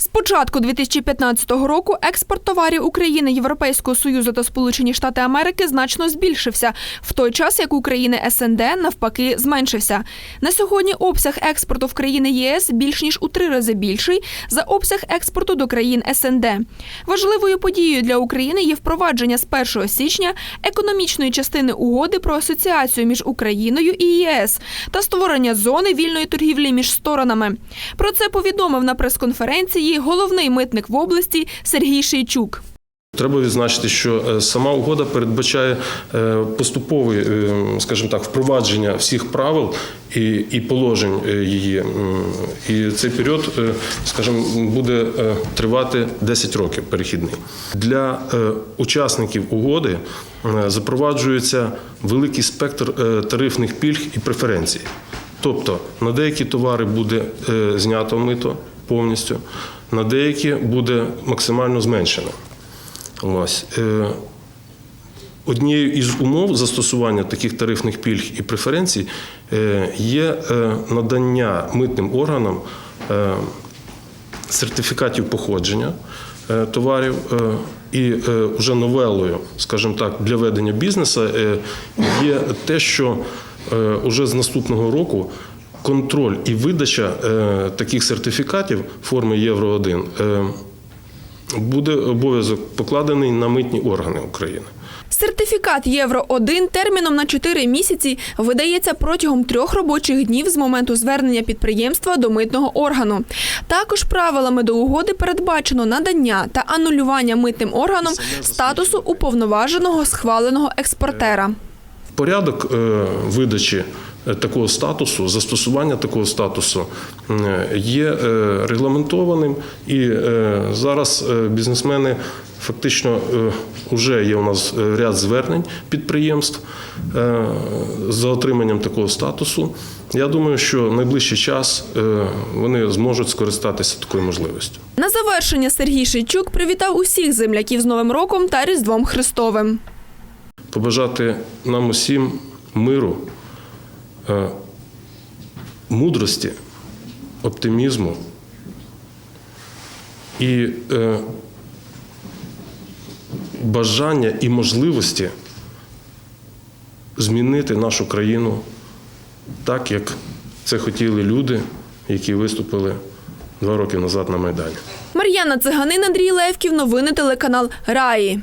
З початку 2015 року експорт товарів України, Європейського Союзу та Сполучені Штати Америки значно збільшився, в той час як у країни СНД навпаки зменшився. На сьогодні обсяг експорту в країни ЄС більш ніж у три рази більший за обсяг експорту до країн СНД. Важливою подією для України є впровадження з 1 січня економічної частини угоди про асоціацію між Україною і ЄС та створення зони вільної торгівлі між сторонами. Про це повідомив на прес-конференції головний митник в області Сергій Шийчук. Треба відзначити, що е, сама угода передбачає е, поступове, е, скажімо так, впровадження всіх правил і, і положень її. І цей період, скажімо, буде тривати 10 років перехідний. Для учасників угоди запроваджується великий спектр тарифних пільг і преференцій. Тобто на деякі товари буде знято мито повністю, на деякі буде максимально зменшено. Ось. Е, Однією із умов застосування таких тарифних пільг і преференцій е, є е, надання митним органам сертифікатів походження товарів. І вже новелою, скажімо так, для ведення бізнесу є те, що вже з наступного року контроль і видача е, таких сертифікатів форми Євро 1 буде обов'язок покладений на митні органи України. Сертифікат Євро 1 терміном на 4 місяці видається протягом трьох робочих днів з моменту звернення підприємства до митного органу. Також правилами до угоди передбачено надання та анулювання митним органом статусу уповноваженого схваленого експортера. Порядок е, видачі е, такого статусу, застосування такого статусу є е, регламентованим, і зараз бізнесмени фактично вже є у нас ряд звернень підприємств за отриманням такого статусу. Я думаю, що в найближчий час вони зможуть скористатися такою можливістю. На завершення Сергій Шийчук привітав усіх земляків з Новим роком та Різдвом Христовим. Побажати нам усім миру, е, мудрості, оптимізму і е, бажання і можливості змінити нашу країну так, як це хотіли люди, які виступили два роки назад на Майдані. Мар'яна Циганин, Андрій Левків. Новини телеканал Раї.